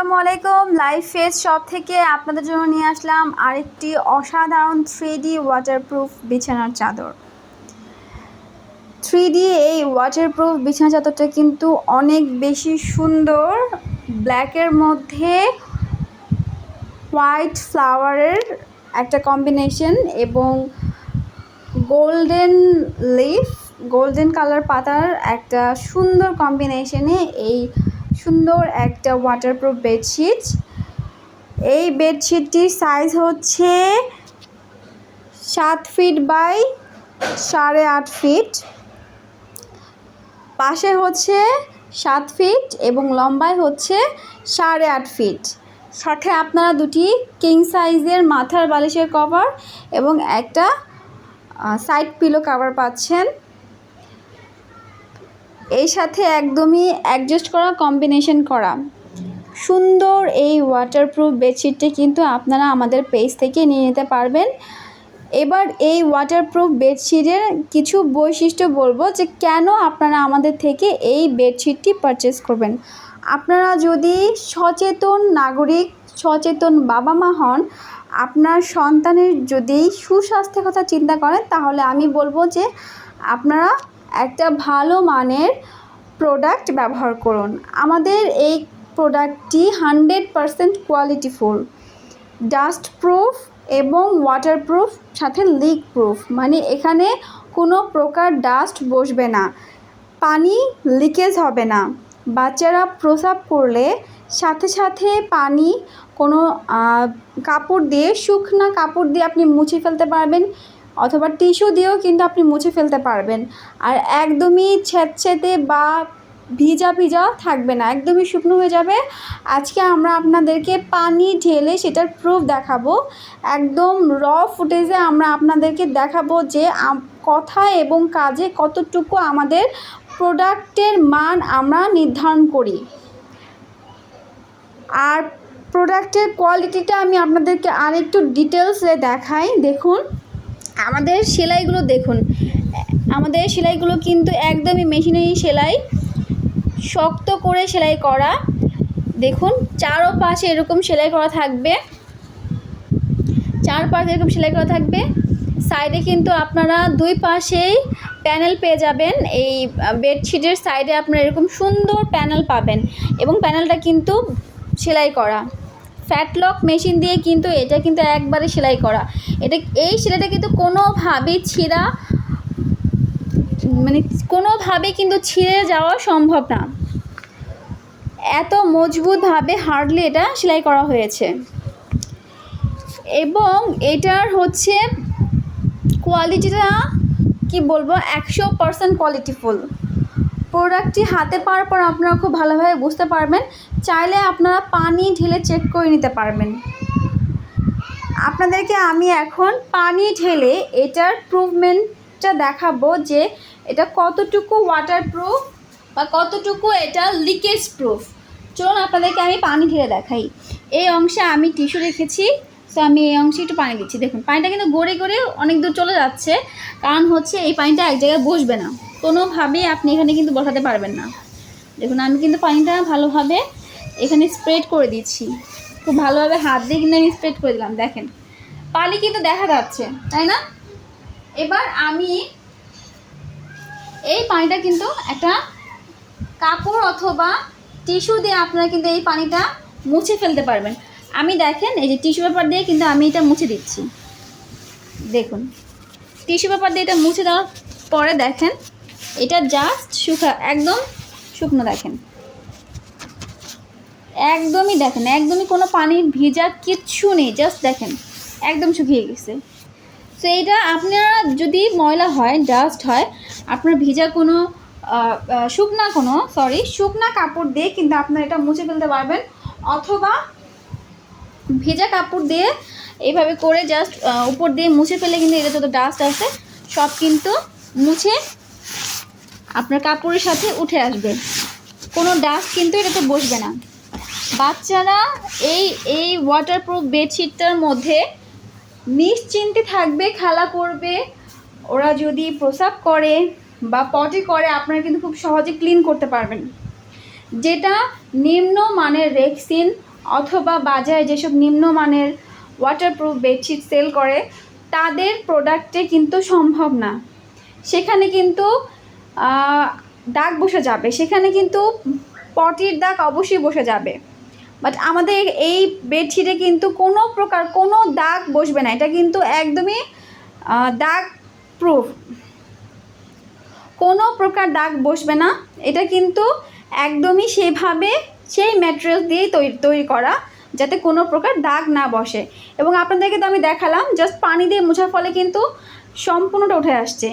আসসালামু আলাইকুম। Life face shop থেকে আপনাদের জন্য নিয়ে আসলাম আরেকটি অসাধারণ থ্রি ডি ওয়াটারপ্রুফ বিছানার চাদর। থ্রি ডি এই ওয়াটারপ্রুফ বিছানা চাদরটা কিন্তু অনেক বেশি সুন্দর। ব্ল্যাকের মধ্যে হোয়াইট ফ্লাওয়ারের একটা কম্বিনেশন এবং গোল্ডেন লিফ গোল্ডেন কালার পাতার একটা সুন্দর কম্বিনেশনে এই সুন্দর একটা ওয়াটারপ্রুফ বেডশিট এই বেডশিটটির সাইজ হচ্ছে সাত ফিট বাই সাড়ে আট ফিট পাশে হচ্ছে সাত ফিট এবং লম্বায় হচ্ছে সাড়ে আট ফিট সাথে আপনারা দুটি কিং সাইজের মাথার বালিশের কভার এবং একটা সাইড পিলো কভার পাচ্ছেন। এই সাথে একদমই অ্যাডজাস্ট করা কম্বিনেশন করা। সুন্দর এই ওয়াটারপ্রুফ বেডশিটটি কিন্তু আপনারা আমাদের পেজ থেকে নিয়ে নিতে পারবেন। এবার এই ওয়াটারপ্রুফ বেডশিটের কিছু বৈশিষ্ট্য বলব যে কেন আপনারা আমাদের থেকে এই বেডশিটটি পারচেস করবেন। আপনারা যদি সচেতন নাগরিক, সচেতন বাবা মা হন, আপনার সন্তানের যদি সুস্বাস্থ্যের কথা চিন্তা করেন, তাহলে আমি বলব যে আপনারা একটা ভালো মানের প্রোডাক্ট ব্যবহার করুন। আমাদের এই প্রোডাক্টটি hundred percent qualityful dust proof এবং ওয়াটারপ্রুফ সাথে লিক প্রুফ মানে এখানে কোনো প্রকার ডাস্ট বসবে না। পানি লিকেজ হবে না। বাচ্চারা প্রসাব করলে সাথে সাথে পানি কোনো কাপড় দিয়ে, শুকনা কাপড় দিয়ে আপনি মুছে ফেলতে পারবেন। অথবা টিস্যু দিয়েও কিন্তু আপনি মুছে ফেলতে পারবেন। আর একদমই ছেদছেদে বা ভিজা ভিজা থাকবে না, একদমই শুকনো হয়ে যাবে। আজকে আমরা আপনাদেরকে পানি ঢেলে সেটার প্রুফ দেখাবো। একদম র ফুটেজে আমরা আপনাদেরকে দেখাবো যে কথা এবং কাজে কতটুকু আমাদের প্রোডাক্টের মান আমরা নির্ধারণ করি। আর প্রোডাক্টের কোয়ালিটিটা আমি আপনাদেরকে আরেকটু ডিটেলসে দেখাই, দেখুন। আমাদের সেলাইগুলো দেখুন। আমাদের সেলাইগুলো কিন্তু একদমই মেশিনারি সেলাই, শক্ত করে সেলাই করা। দেখুন চারো পাশে এরকম সেলাই করা থাকবে। চার পাশে এরকম সেলাই করা থাকবে। সাইডে কিন্তু আপনারা দুই পাশেই প্যানেল পেয়ে যাবেন। এই বেডশিটের সাইডে আপনারা এরকম সুন্দর প্যানেল পাবেন এবং প্যানেলটা কিন্তু সেলাই করা। ফ্যাটলক মেশিন দিয়ে কিন্তু এটা কিন্তু একবারে সেলাই করা। এটা, এই সেলাইটা কিন্তু কোনোভাবেই ছিঁড়া মানে কোনোভাবে কিন্তু ছিঁড়ে যাওয়া সম্ভব না। এত মজবুতভাবে হার্ডলি এটা সেলাই করা হয়েছে। এবং এটার হচ্ছে কোয়ালিটিটা কি বলব? একশো পারসেন্ট কোয়ালিটিফুল প্রোডাক্টটি হাতে পাওয়ার পর আপনারা খুব ভালোভাবে বুঝতে পারবেন। চাইলে আপনারা পানি ঢেলে চেক করে নিতে পারবেন। আপনাদেরকে আমি এখন পানি ঢেলে এটার প্রুভমেন্টটা দেখাবো যে এটা কতটুকু ওয়াটার প্রুফ বা কতটুকু এটা লিকেজ প্রুফ চলুন আপনাদেরকে আমি পানি ঢেলে দেখাই। এই অংশে আমি টিস্যু রেখেছি তো আমি এই অংশে একটু পানি দিচ্ছি। দেখুন, পানিটা কিন্তু গড়ে গড়ে অনেক দূর চলে যাচ্ছে। কারণ হচ্ছে এই পানিটা এক জায়গায় বসবে না। কোনোভাবেই আপনি এখানে কিন্তু বসাতে পারবেন না। দেখুন, আমি কিন্তু পানিটা ভালোভাবে এখানে স্প্রেড করে দিচ্ছি। খুব ভালোভাবে হাত দিয়ে কিন্তু আমি স্প্রেড করে দিলাম, দেখেন। পানি কিন্তু দেখা যাচ্ছে, তাই না? এবার আমি এই পানিটা কিন্তু একটা কাপড় অথবা টিস্যু দিয়ে আপনারা কিন্তু এই পানিটা মুছে ফেলতে পারবেন। আমি দেখেন, এই যে টিস্যু পেপার দিয়ে কিন্তু আমি এটা মুছে দিচ্ছি। দেখুন, টিস্যু পেপার দিয়ে এটা মুছে দেওয়ার পরে দেখেন এটা জাস্ট শুকা, একদম শুকনো দেখেন। একদমই দেখেন, একদমই কোনো পানির ভিজা কিচ্ছু নেই জাস্ট দেখেন, একদম শুকিয়ে গেছে। তো এইটা আপনারা যদি ময়লা হয় ডাস্ট হয়, আপনার ভিজা কোনো শুকনা কোনো সরি শুকনা কাপড় দিয়ে কিন্তু আপনারা এটা মুছে ফেলতে পারবেন, অথবা ভেজা কাপড় দিয়ে এইভাবে করে জাস্ট উপর দিয়ে মুছে ফেলে কিন্তু এটা যত ডাস্ট আছে, সব কিন্তু মুছে আপনার কাপড়ের সাথে উঠে আসবে। কোনো ডাস্ট কিন্তু এটাতে বসবে না। বাচ্চারা এই এই ওয়াটারপ্রুফ বেডশিটটার মধ্যে নিশ্চিন্তে থাকবে, খেলা করবে। ওরা যদি প্রসাব করে বা পটি করে, আপনারা কিন্তু খুব সহজে ক্লিন করতে পারবেন। যেটা নিম্ন মানের রেক্সিন অথবা বাজারে যেসব নিম্নমানের ওয়াটারপ্রুফ বেডশিট সেল করে, তাদের প্রোডাক্টে কিন্তু সম্ভব না। সেখানে কিন্তু দাগ বসে যাবে। সেখানে কিন্তু পটির দাগ অবশ্যই বসে যাবে। বাট আমাদের এই বেডশিটে কিন্তু কোনো প্রকার কোনো দাগ বসবে না। এটা কিন্তু একদমই দাগ প্রুফ কোনো প্রকার দাগ বসবে না। এটা কিন্তু একদমই সেভাবে সেই ম্যাটেরিয়াল দিয়েই তৈরি তৈরি করা, যাতে কোনো প্রকার দাগ না বসে। এবং আপনাদেরকে তো আমি দেখালাম জাস্ট পানি দিয়ে মোছার ফলে কিন্তু সম্পূর্ণটা উঠে আসছে।